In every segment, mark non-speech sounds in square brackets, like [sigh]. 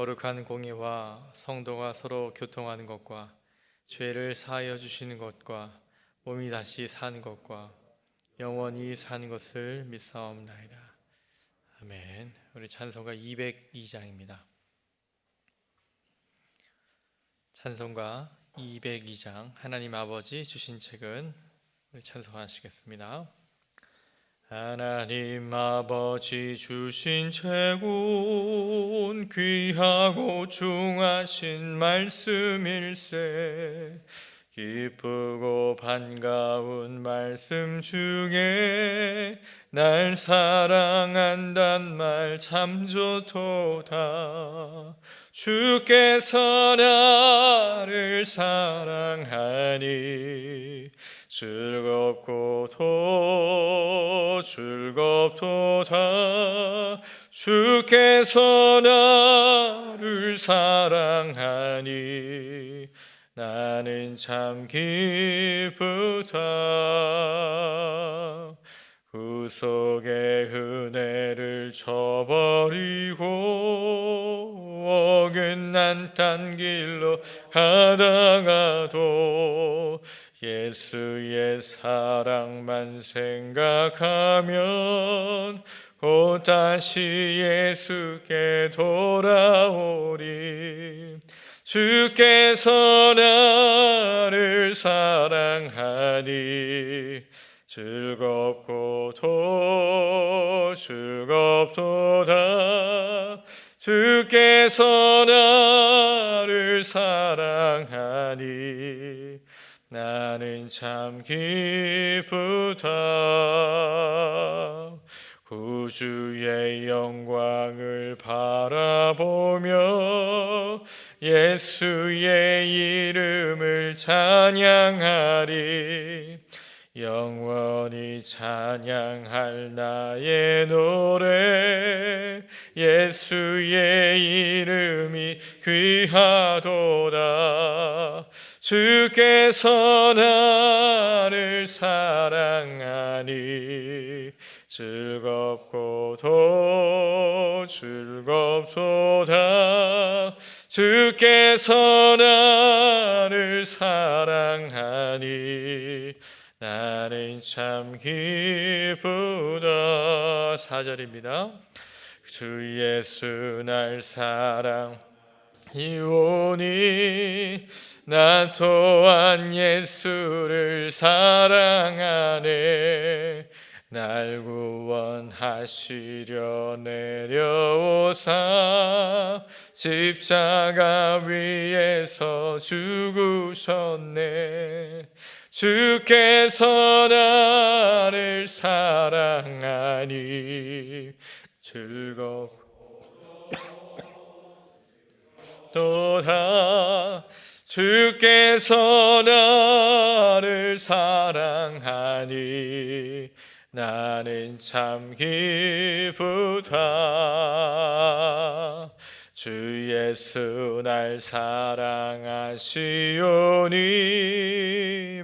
거룩한 공의와 성도가 서로 교통하는 것과 죄를 사하여 주시는 것과 몸이 다시 사는 것과 영원히 사는 것을 믿사옵나이다. 아멘. 우리 찬송가 202장입니다. 찬송가 202장 하나님 아버지 주신 책은 찬송하시겠습니다. 하나님 아버지 주신 책은 귀하고 중하신 말씀일세. 기쁘고 반가운 말씀 중에 날 사랑한단 말 참 좋도다. 주께서 나를 사랑하니 즐겁고 도 즐겁도다 주께서 나를 사랑하니 나는 참 기쁘다. 구속의 은혜를 저버리고 어긋난 딴 길로 가다가도 예수의 사랑만 생각하면 곧 다시 예수께 돌아오리. 주께서 나를 사랑하니 즐겁고 도 즐겁도다. 주께서 나를 사랑하니 나는 참 기쁘다. 구주의 영광을 바라보며 예수의 이름을 찬양하리. 영원히 찬양할 나의 노래 예수의 이름이 귀하도다 주께서 나를 사랑하니 즐겁고 도 즐겁도다. 주께서 나를 사랑하니 나는 참 기쁘다. 사절입니다. 주 예수 날 사랑 이오니 나 또한 예수를 사랑하네. 날 구원하시려 내려오사 십자가 위에서 죽으셨네. 주께서 나를 사랑하니 즐겁 고 도다 주께서 나를 사랑하니 나는 참 기쁘다. 주 예수 날 사랑하시오니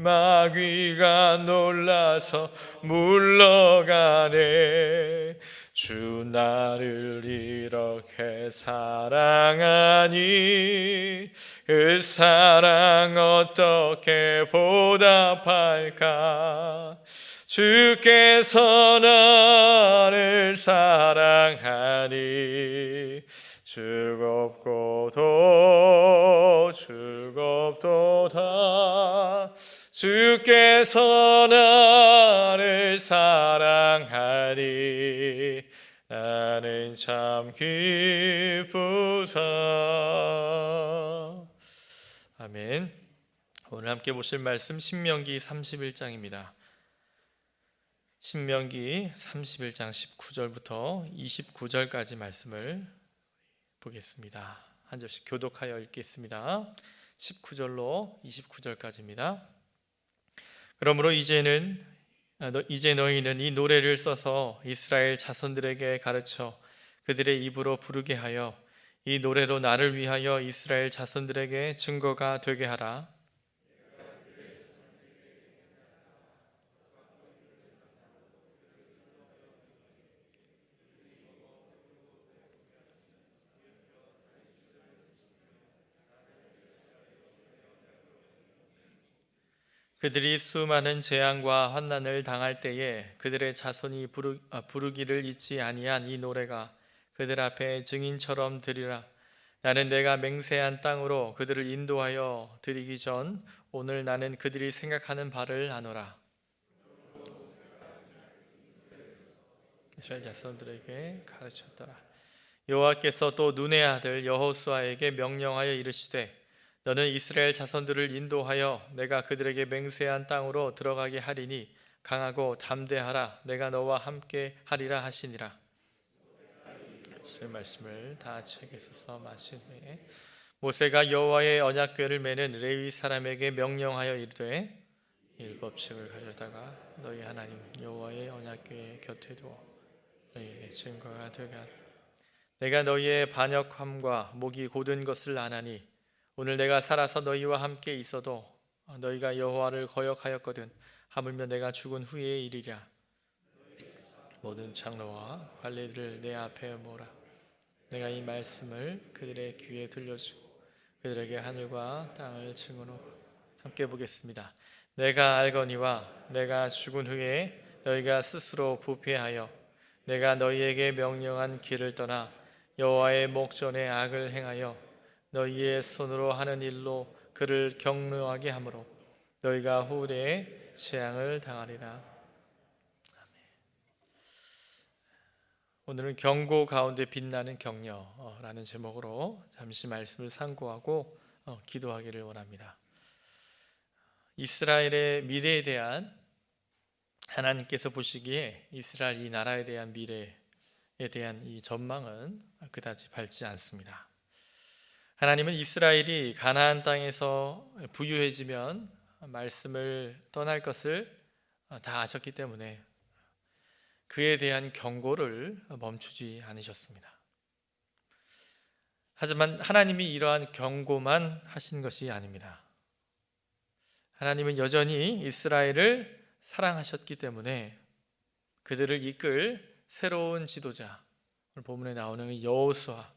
마귀가 놀라서 물러가네 주 나를 이렇게 사랑하니 그 사랑 어떻게 보답할까? 주께서 나를 사랑하니 즐겁고 도 즐겁도다. 주께서 나를 사랑하니 나는 참 기쁘다 아멘 오늘 함께 보실 말씀 신명기 31장입니다 신명기 31장 19절부터 29절까지 말씀을 보겠습니다. 한 절씩 교독하여 읽겠습니다. 19절로 29절까지입니다. 그러므로 이제는 이제 너희는 이 노래를 써서 이스라엘 자손들에게 가르쳐 그들의 입으로 부르게 하여 이 노래로 나를 위하여 이스라엘 자손들에게 증거가 되게 하라. 그들이 수많은 재앙과 환난을 당할 때에 그들의 자손이 부르, 아, 부르기를 잊지 아니한 이 노래가 그들 앞에 증인처럼 드리라. 나는 내가 맹세한 땅으로 그들을 인도하여 드리기 전 오늘 나는 그들이 생각하는 바를 아노라. 이스라엘 자손들에게 가르쳤더라. 여호와께서 또 눈의 아들 여호수아에게 명령하여 이르시되 너는 이스라엘 자손들을 인도하여 내가 그들에게 맹세한 땅으로 들어가게 하리니 강하고 담대하라 내가 너와 함께 하리라 하시니라. 주의 말씀을 다 책에 써서 마신 후에 모세가 여호와의 언약궤를 매는 레위 사람에게 명령하여 이르되 율법책을 가져다가 너희 하나님 여호와의 언약궤 곁에 두어 너희에게 증거가 되게 하라. 내가 너희의 반역함과 목이 고든 것을 아나니 오늘 내가 살아서 너희와 함께 있어도 너희가 여호와를 거역하였거든 하물며 내가 죽은 후의 일이랴. 모든 장로와 관리들을 내 앞에 모으라. 내가 이 말씀을 그들의 귀에 들려주고 그들에게 하늘과 땅을 증언하고 함께 보겠습니다. 내가 알거니와 내가 죽은 후에 너희가 스스로 부패하여 내가 너희에게 명령한 길을 떠나 여호와의 목전에 악을 행하여 너희의 손으로 하는 일로 그를 격려하게 하므로 너희가 후에 재앙을 당하리라. 오늘은 경고 가운데 빛나는 격려라는 제목으로 잠시 말씀을 상고하고 어, 기도하기를 원합니다. 이스라엘의 미래에 대한 하나님께서 보시기에 이스라엘 이 나라에 대한 미래에 대한 이 전망은 그다지 밝지 않습니다. 하나님은 이스라엘이 가나안 땅에서 부유해지면 말씀을 떠날 것을 다 아셨기 때문에 그에 대한 경고를 멈추지 않으셨습니다. 하지만 하나님이 이러한 경고만 하신 것이 아닙니다. 하나님은 여전히 이스라엘을 사랑하셨기 때문에 그들을 이끌 새로운 지도자 오늘 본문에 나오는 여호수아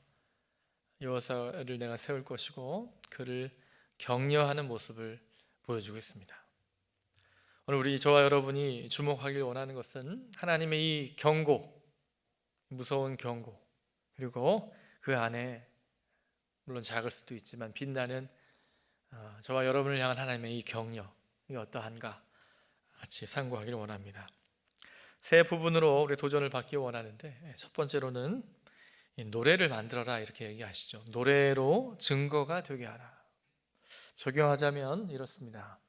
여호사를 내가 세울 것이고 그를 격려하는 모습을 보여주고 있습니다. 오늘 우리 저와 여러분이 주목하길 원하는 것은 하나님의 이 경고, 무서운 경고, 그리고 그 안에 물론 작을 수도 있지만 빛나는 어, 저와 여러분을 향한 하나님의 이 격려, 이 어떠한가 같이 상고하기를 원합니다. 세 부분으로 우리 도전을 받기 원하는데 첫 번째로는 노래를 만들어라 이렇게 얘기하시죠. 노래로 증거가 되게 하라. 적용하자면 이렇습니다.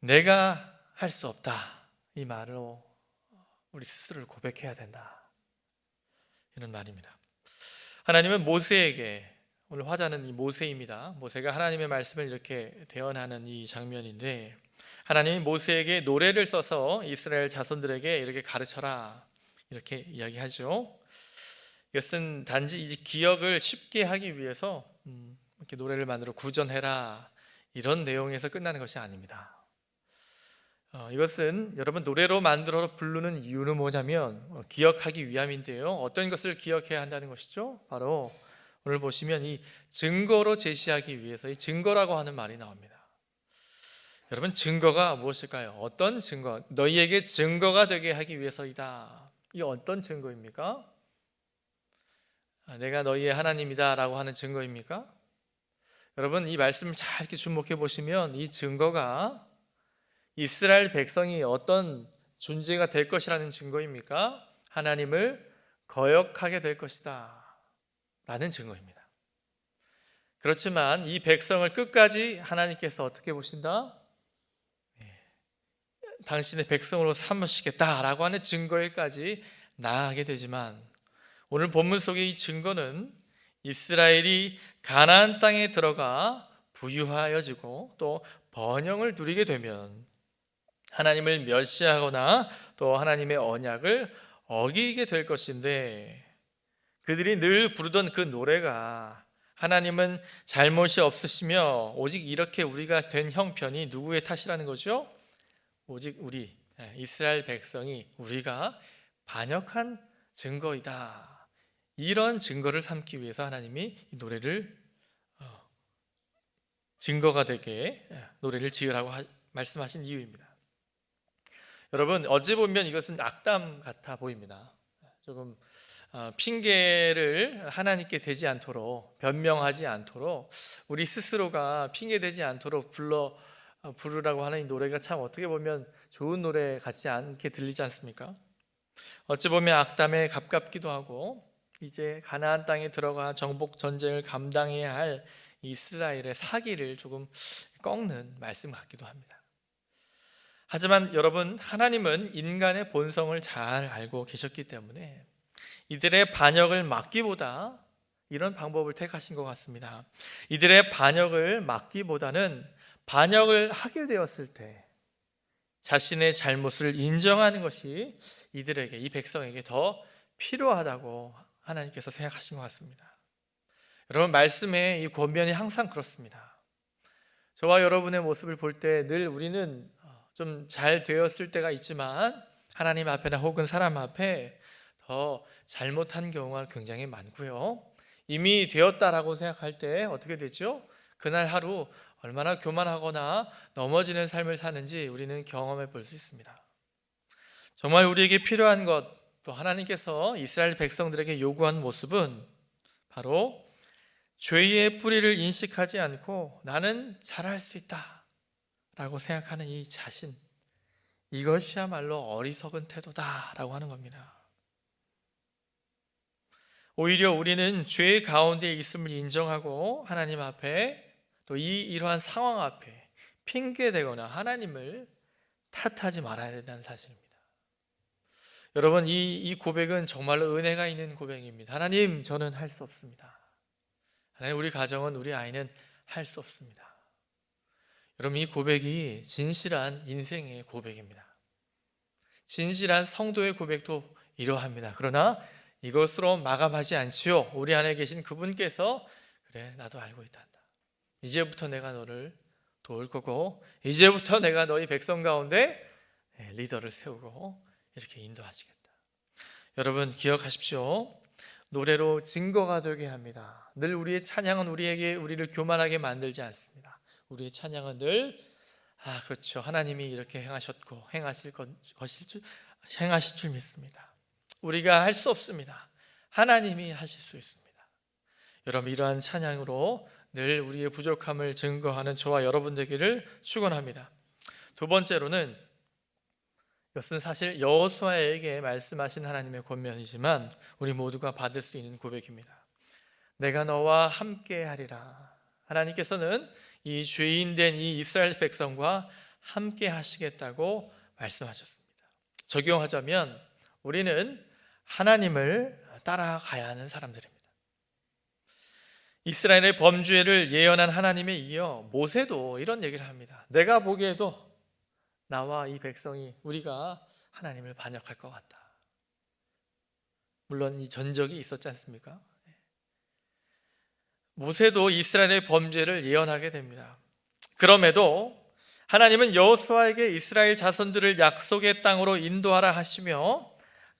내가 할 수 없다 이 말로 우리 스스로를 고백해야 된다 이런 말입니다. 하나님은 모세에게 오늘 화자는 이 모세입니다. 모세가 하나님의 말씀을 이렇게 대언하는 이 장면인데 하나님이 모세에게 노래를 써서 이스라엘 자손들에게 이렇게 가르쳐라 이렇게 이야기하죠. 이것은 단지 이 기억을 쉽게 하기 위해서 음, 이렇게 노래를 만들어 구전해라 이런 내용에서 끝나는 것이 아닙니다. 어, 이것은 여러분 노래로 만들어 부르는 이유는 뭐냐면 어, 기억하기 위함인데요. 어떤 것을 기억해야 한다는 것이죠? 바로 오늘 보시면 이 증거로 제시하기 위해서 이 증거라고 하는 말이 나옵니다. 여러분 증거가 무엇일까요? 어떤 증거? 너희에게 증거가 되게 하기 위해서이다. 이 어떤 증거입니까? 아, 내가 너희의 하나님이다라고 하는 증거입니까? 여러분 이 말씀을 잘 이렇게 주목해 보시면 이 증거가 이스라엘 백성이 어떤 존재가 될 것이라는 증거입니까? 하나님을 거역하게 될 것이다. 라는 증거입니다. 그렇지만 이 백성을 끝까지 하나님께서 어떻게 보신다? 네. 당신의 백성으로 삼으시겠다라고 하는 증거에까지 나아가게 되지만 오늘 본문 속의 이 증거는 이스라엘이 가나안 땅에 들어가 부유하여지고 또 번영을 누리게 되면 하나님을 멸시하거나 또 하나님의 언약을 어기게 될 것인데 그들이 늘 부르던 그 노래가 하나님은 잘못이 없으시며 오직 이렇게 우리가 된 형편이 누구의 탓이라는 거죠? 오직 우리 예, 이스라엘 백성이 우리가 반역한 증거이다. 이런 증거를 삼기 위해서 하나님이 이 노래를 어, 증거가 되게 예, 노래를 지으라고 하- 말씀하신 이유입니다. 여러분 어찌 보면 이것은 악담 같아 보입니다. 조금 어, 핑계를 하나님께 대지 않도록 변명하지 않도록 우리 스스로가 핑계 대지 않도록 불러 어, 부르라고 하는 이 노래가 참 어떻게 보면 좋은 노래 같지 않게 들리지 않습니까? 어찌 보면 악담에 가깝기도 하고 이제 가나안 땅에 들어가 정복 전쟁을 감당해야 할 이스라엘의 사기를 조금 꺾는 말씀 같기도 합니다. 하지만 여러분 하나님은 인간의 본성을 잘 알고 계셨기 때문에 이들의 반역을 막기보다 이런 방법을 택하신 것 같습니다. 이들의 반역을 막기보다는 반역을 하게 되었을 때 자신의 잘못을 인정하는 것이 이들에게 이 백성에게 더 필요하다고 하나님께서 생각하신 것 같습니다. 여러분 말씀의 이 권면이 항상 그렇습니다. 저와 여러분의 모습을 볼 때 늘 우리는 좀 잘 되었을 때가 있지만 하나님 앞에나 혹은 사람 앞에 더 잘못한 경우가 굉장히 많고요. 이미 되었다라고 생각할 때 어떻게 되죠? 그날 하루 얼마나 교만하거나 넘어지는 삶을 사는지 우리는 경험해 볼 수 있습니다. 정말 우리에게 필요한 것, 또 하나님께서 이스라엘 백성들에게 요구한 모습은 바로 죄의 뿌리를 인식하지 않고 나는 잘할 수 있다 라고 생각하는 이 자신 이것이야말로 어리석은 태도다 라고 하는 겁니다. 오히려 우리는 죄 가운데 있음을 인정하고 하나님 앞에 또 이 이러한 상황 앞에 핑계 대거나 하나님을 탓하지 말아야 된다는 사실입니다. 여러분 이, 이 고백은 정말로 은혜가 있는 고백입니다. 하나님 저는 할 수 없습니다. 하나님 우리 가정은 우리 아이는 할 수 없습니다. 여러분 이 고백이 진실한 인생의 고백입니다. 진실한 성도의 고백도 이러합니다. 그러나 이것으로 마감하지 않지요. 우리 안에 계신 그분께서 그래 나도 알고 있단다. 이제부터 내가 너를 도울 거고 이제부터 내가 너희 백성 가운데 리더를 세우고 이렇게 인도하시겠다. 여러분 기억하십시오. 노래로 증거가 되게 합니다. 늘 우리의 찬양은 우리에게 우리를 교만하게 만들지 않습니다. 우리의 찬양은 늘 아, 그렇죠. 하나님이 이렇게 행하셨고 행하실 것, 것일 줄 행하실 줄 믿습니다. 우리가 할 수 없습니다. 하나님이 하실 수 있습니다. 여러분 이러한 찬양으로 늘 우리의 부족함을 증거하는 저와 여러분 되기를 축원합니다. 두 번째로는 이것은 사실 여호수아에게 말씀하신 하나님의 권면이지만 우리 모두가 받을 수 있는 고백입니다. 내가 너와 함께 하리라. 하나님께서는 이 죄인된 이 이스라엘 백성과 함께 하시겠다고 말씀하셨습니다. 적용하자면 우리는 하나님을 따라가야 하는 사람들입니다. 이스라엘의 범죄를 예언한 하나님에 이어 모세도 이런 얘기를 합니다. 내가 보기에도 나와 이 백성이 우리가 하나님을 반역할 것 같다. 물론 이 전적이 있었지 않습니까? 모세도 이스라엘의 범죄를 예언하게 됩니다. 그럼에도 하나님은 여호수아에게 이스라엘 자손들을 약속의 땅으로 인도하라 하시며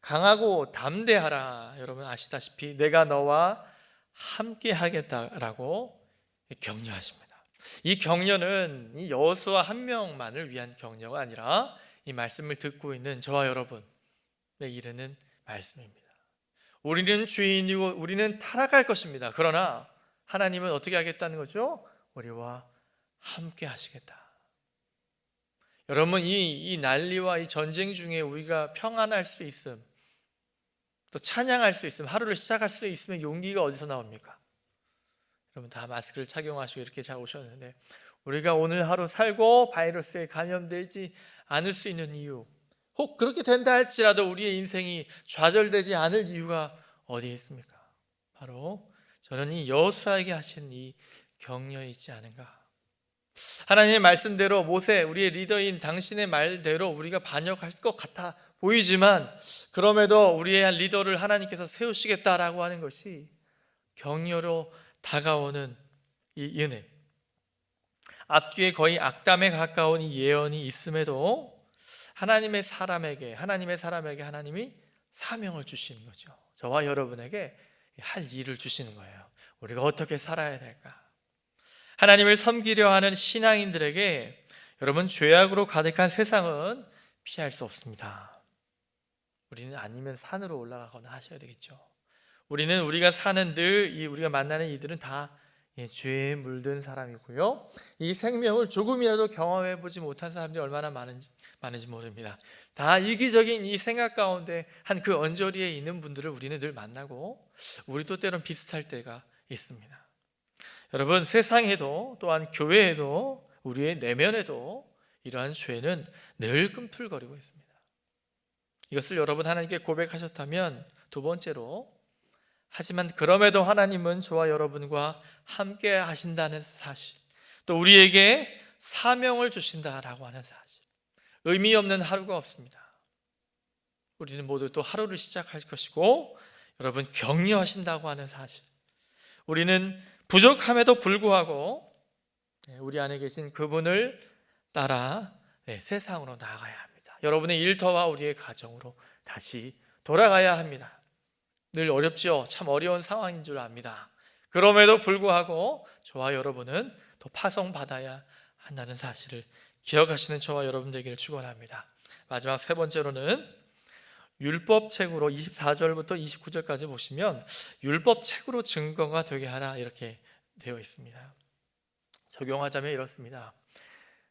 강하고 담대하라. 여러분 아시다시피 내가 너와 함께 하겠다라고 격려하십니다. 이 격려는 이 여호수아 한 명만을 위한 격려가 아니라 이 말씀을 듣고 있는 저와 여러분에 이르는 말씀입니다. 우리는 죄인이고 우리는 타락할 것입니다. 그러나 하나님은 어떻게 하겠다는 거죠? 우리와 함께 하시겠다. 여러분 이, 이 난리와 이 전쟁 중에 우리가 평안할 수 있음, 또 찬양할 수 있음, 하루를 시작할 수 있으면 용기가 어디서 나옵니까? 여러분 다 마스크를 착용하시고 이렇게 잘 오셨는데 우리가 오늘 하루 살고 바이러스에 감염되지 않을 수 있는 이유, 혹 그렇게 된다 할지라도 우리의 인생이 좌절되지 않을 이유가 어디에 있습니까? 바로 저는 이 여호수아에게 하신 이 격려에 있지 않은가 하나님의 말씀대로 모세 우리의 리더인 당신의 말대로 우리가 반역할 것 같아 보이지만 그럼에도 우리의 한 리더를 하나님께서 세우시겠다라고 하는 것이 격려로 다가오는 이 은혜. 앞뒤에 거의 악담에 가까운 이 예언이 있음에도 하나님의 사람에게 하나님의 사람에게 하나님이 사명을 주시는 거죠. 저와 여러분에게 할 일을 주시는 거예요. 우리가 어떻게 살아야 될까? 하나님을 섬기려 하는 신앙인들에게 여러분 죄악으로 가득한 세상은 피할 수 없습니다. 우리는 아니면 산으로 올라가거나 하셔야 되겠죠. 우리는 우리가 사는 늘이 우리가 만나는 이들은 다 예, 죄에 물든 사람이고요. 이 생명을 조금이라도 경험해 보지 못한 사람들이 얼마나 많은지, 많은지 모릅니다. 다 이기적인 이 생각 가운데 한 그 언저리에 있는 분들을 우리는 늘 만나고 우리도 때론 비슷할 때가 있습니다. 여러분 세상에도 또한 교회에도 우리의 내면에도 이러한 죄는 늘 꿈틀거리고 있습니다. 이것을 여러분 하나님께 고백하셨다면 두 번째로 하지만 그럼에도 하나님은 저와 여러분과 함께 하신다는 사실, 또 우리에게 사명을 주신다라고 하는 사실, 의미 없는 하루가 없습니다. 우리는 모두 또 하루를 시작할 것이고, 여러분 격려하신다고 하는 사실, 우리는 부족함에도 불구하고 네, 우리 안에 계신 그분을 따라 네, 세상으로 나아가야 합니다. 여러분의 일터와 우리의 가정으로 다시 돌아가야 합니다. 늘 어렵지요. 참 어려운 상황인 줄 압니다. 그럼에도 불구하고 저와 여러분은 또 파송받아야 한다는 사실을 기억하시는 저와 여러분 되기를 축원합니다. 마지막 세 번째로는 율법 책으로 24절부터 29절까지 보시면 율법 책으로 증거가 되게 하라 이렇게 되어 있습니다. 적용하자면 이렇습니다.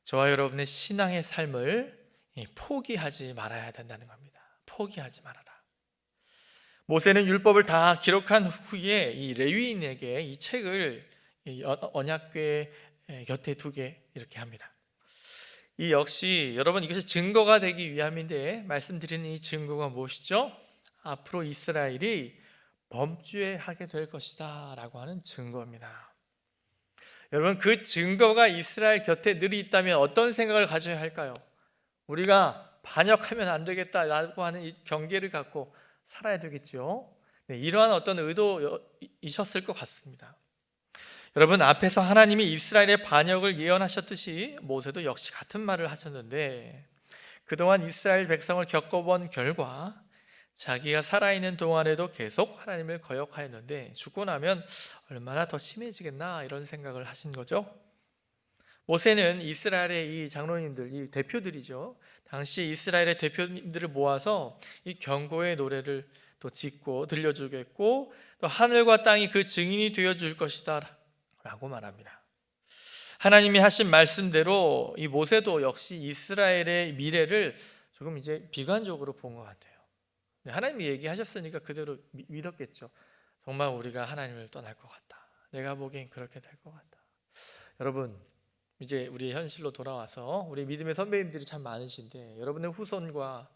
저와 여러분의 신앙의 삶을 포기하지 말아야 된다는 겁니다. 포기하지 말아라. 모세는 율법을 다 기록한 후에 이 레위인에게 이 책을 언약궤 곁에 두게 이렇게 합니다. 이 역시 여러분 이것이 증거가 되기 위함인데 말씀드리는 이 증거가 무엇이죠? 앞으로 이스라엘이 범죄하게 될 것이다라고 하는 증거입니다. 여러분 그 증거가 이스라엘 곁에 늘 있다면 어떤 생각을 가져야 할까요? 우리가 반역하면 안 되겠다라고 하는 이 경계를 갖고 살아야 되겠죠. 네, 이러한 어떤 의도이셨을 것 같습니다. 여러분 앞에서 하나님이 이스라엘의 반역을 예언하셨듯이 모세도 역시 같은 말을 하셨는데 그동안 이스라엘 백성을 겪어본 결과 자기가 살아있는 동안에도 계속 하나님을 거역하였는데 죽고 나면 얼마나 더 심해지겠나 이런 생각을 하신 거죠. 모세는 이스라엘의 이 장로님들, 이 대표들이죠. 당시 이스라엘의 대표님들을 모아서 이 경고의 노래를 또 짓고 들려주겠고 또 하늘과 땅이 그 증인이 되어 줄 것이다 라고 말합니다. 하나님이 하신 말씀대로 이 모세도 역시 이스라엘의 미래를 조금 이제 비관적으로 본 것 같아요. 하나님이 얘기하셨으니까 그대로 믿었겠죠. 정말 우리가 하나님을 떠날 것 같다. 내가 보기엔 그렇게 될 것 같다. 여러분, 이제 우리 현실로 돌아와서 우리 믿음의 선배님들이 참 많으신데 여러분의 후손과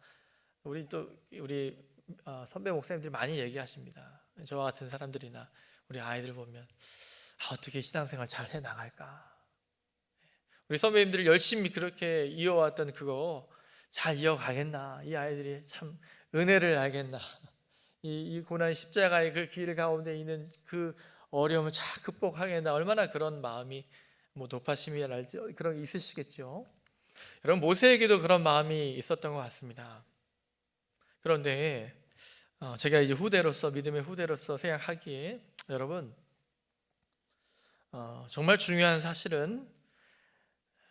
우리 또 우리 어, 선배 목사님들이 많이 얘기하십니다. 저와 같은 사람들이나 우리 아이들 보면 아, 어떻게 신앙생활 잘 해 나갈까? 우리 선배님들이 열심히 그렇게 이어왔던 그거 잘 이어가겠나? 이 아이들이 참 은혜를 알겠나? [laughs] 이, 이 고난 십자가의 그 길 가운데 있는 그 어려움을 잘 극복하겠나? 얼마나 그런 마음이 뭐 높아심이랄지 그런 게 있으시겠죠. 여러분 모세에게도 그런 마음이 있었던 것 같습니다. 그런데 어, 제가 이제 후대로서 믿음의 후대로서 생각하기에 여러분 어, 정말 중요한 사실은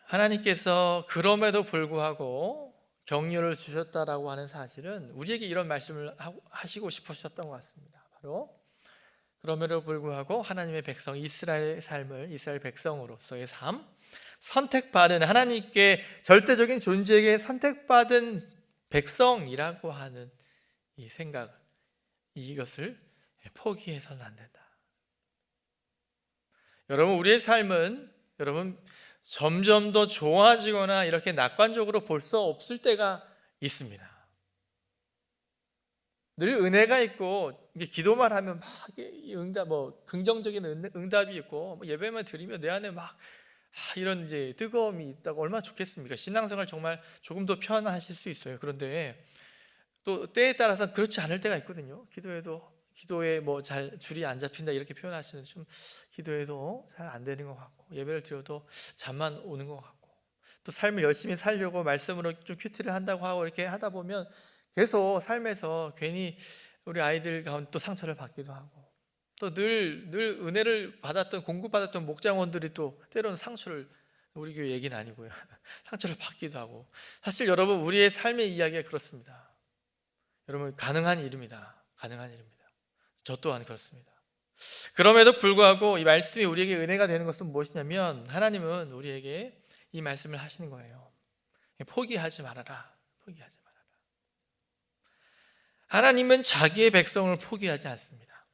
하나님께서 그럼에도 불구하고 격려를 주셨다라고 하는 사실은 우리에게 이런 말씀을 하시고 싶으셨던 것 같습니다. 바로 그럼에도 불구하고 하나님의 백성 이스라엘 삶을 이스라엘 백성으로서의 삶 선택받은 하나님께 절대적인 존재에게 선택받은 백성이라고 하는 이 생각 이것을 포기해서는 안 된다. 여러분 우리의 삶은 여러분 점점 더 좋아지거나 이렇게 낙관적으로 볼 수 없을 때가 있습니다. 늘 은혜가 있고 기도만 하면 막 응답 뭐 긍정적인 응답이 있고 뭐 예배만 드리면 내 안에 막 아, 이런 이제 뜨거움이 있다고 얼마나 좋겠습니까? 신앙생활 정말 조금 더 편하실 수 있어요. 그런데 또 때에 따라서 그렇지 않을 때가 있거든요. 기도에도 기도에 뭐 잘 줄이 안 잡힌다 이렇게 표현하시는 좀 기도에도 잘 안 되는 것 같고 예배를 드려도 잠만 오는 것 같고 또 삶을 열심히 살려고 말씀으로 좀 큐티를 한다고 하고 이렇게 하다 보면 계속 삶에서 괜히 우리 아이들 가운데 또 상처를 받기도 하고 또늘늘 은혜를 받았던 공급받았던 목장원들이 또 때로는 상처를 우리 교회 얘기는 아니고요. [laughs] 상처를 받기도 하고. 사실 여러분 우리의 삶의 이야기가 그렇습니다. 여러분 가능한 일입니다. 가능한 일입니다. 저 또한 그렇습니다. 그럼에도 불구하고 이 말씀이 우리에게 은혜가 되는 것은 무엇이냐면 하나님은 우리에게 이 말씀을 하시는 거예요. 포기하지 말아라. 포기하지 하나님은 자기의 백성을 포기하지 않습니다.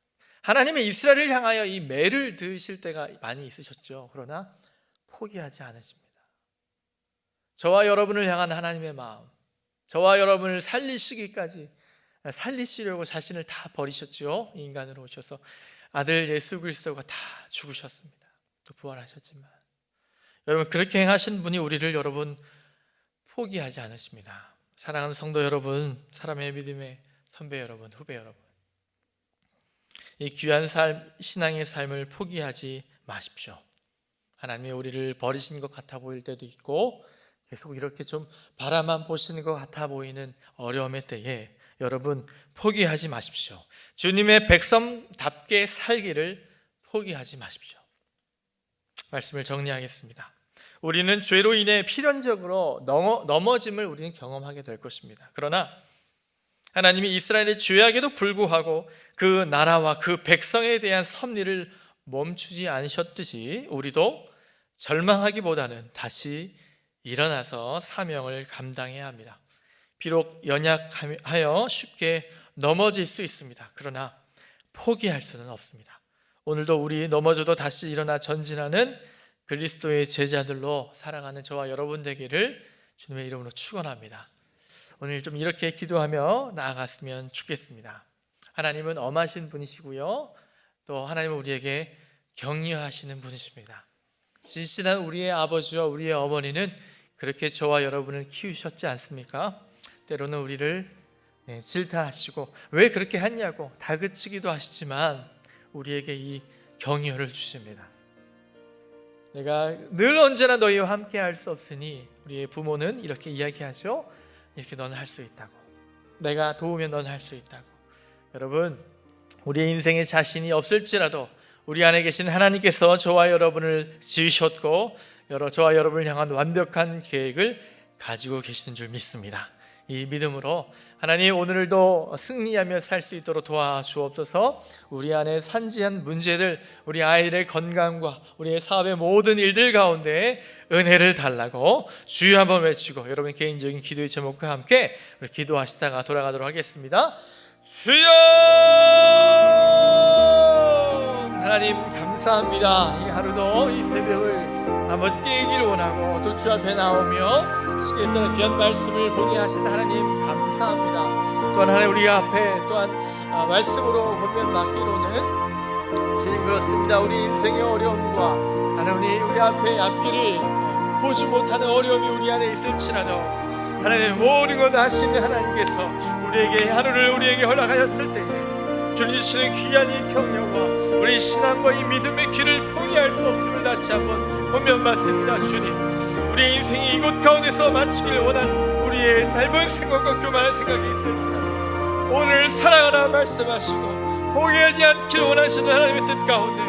하나님은 이스라엘을 향하여 이 매를 드실 때가 많이 있으셨죠. 그러나 포기하지 않으십니다. 저와 여러분을 향한 하나님의 마음, 저와 여러분을 살리시기까지 살리시려고 자신을 다 버리셨죠. 인간으로 오셔서 아들 예수 그리스도가 다 죽으셨습니다. 또 부활하셨지만 여러분 그렇게 행하신 분이 우리를 여러분 포기하지 않으십니다. 사랑하는 성도 여러분, 사람의 믿음의 선배 여러분, 후배 여러분. 이 귀한 삶, 신앙의 삶을 포기하지 마십시오. 하나님이 우리를 버리신 것 같아 보일 때도 있고 계속 이렇게 좀 바라만 보시는 것 같아 보이는 어려움의 때에 여러분 포기하지 마십시오. 주님의 백성답게 살기를 포기하지 마십시오. 말씀을 정리하겠습니다. 우리는 죄로 인해 필연적으로 넘어, 넘어짐을 우리는 경험하게 될 것입니다. 그러나 하나님이 이스라엘의 죄악에도 불구하고 그 나라와 그 백성에 대한 섭리를 멈추지 않으셨듯이 우리도 절망하기보다는 다시 일어나서 사명을 감당해야 합니다. 비록 연약하여 쉽게 넘어질 수 있습니다. 그러나 포기할 수는 없습니다. 오늘도 우리 넘어져도 다시 일어나 전진하는 그리스도의 제자들로 살아가는 저와 여러분 되기를 주님의 이름으로 축원합니다. 오늘 좀 이렇게 기도하며 나아갔으면 좋겠습니다. 하나님은 엄하신 분이시고요. 또 하나님은 우리에게 격려하시는 분이십니다. 진실한 우리의 아버지와 우리의 어머니는 그렇게 저와 여러분을 키우셨지 않습니까? 때로는 우리를 네, 질타하시고 왜 그렇게 했냐고 다그치기도 하시지만 우리에게 이 격려를 주십니다. 내가 늘 언제나 너희와 함께 할 수 없으니 우리의 부모는 이렇게 이야기하죠. 이렇게 너는 할 수 있다고. 내가 도우면 너는 할 수 있다고. 여러분, 우리의 인생에 자신이 없을지라도 우리 안에 계신 하나님께서 저와 여러분을 지으셨고 여러 저와 여러분을 향한 완벽한 계획을 가지고 계시는 줄 믿습니다. 이 믿음으로 하나님 오늘도 승리하며 살 수 있도록 도와주옵소서. 우리 안에 산지한 문제들, 우리 아이들의 건강과 우리의 사업의 모든 일들 가운데 은혜를 달라고 주여 한번 외치고 여러분 개인적인 기도의 제목과 함께 우리 기도하시다가 돌아가도록 하겠습니다. 주여 하나님 감사합니다. 이 하루도 이 새벽을 아버지 깨기를 원하고 또 주 앞에 나오며 시계에 따라 귀한 말씀을 보게 하신 하나님 감사합니다. 또한 하나님 우리 앞에 또한 아, 말씀으로 권면 맡기로는 주님 그렇습니다. 우리 인생의 어려움과 하나님 우리 앞에 앞길을 보지 못하는 어려움이 우리 안에 있을지라도 하나님 모든 것 아시는 하나님께서 우리에게 하루를 우리에게 허락하였을 때에 주님 주시는 귀한 이 격려와 우리 신앙과 이 믿음의 길을 포기할 수 없음을 다시 한번 보면 맞습니다 주님. 우리 인생이 이곳 가운데서 마치길 원한 우리의 짧은 생각과 교만한 생각이 있을지라도 오늘 사랑하라 말씀하시고 포기하지 않길 원하시는 하나님의 뜻 가운데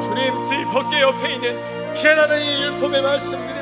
주님 제 벗개 옆에 있는 귀한 하나님의 율법의 말씀들이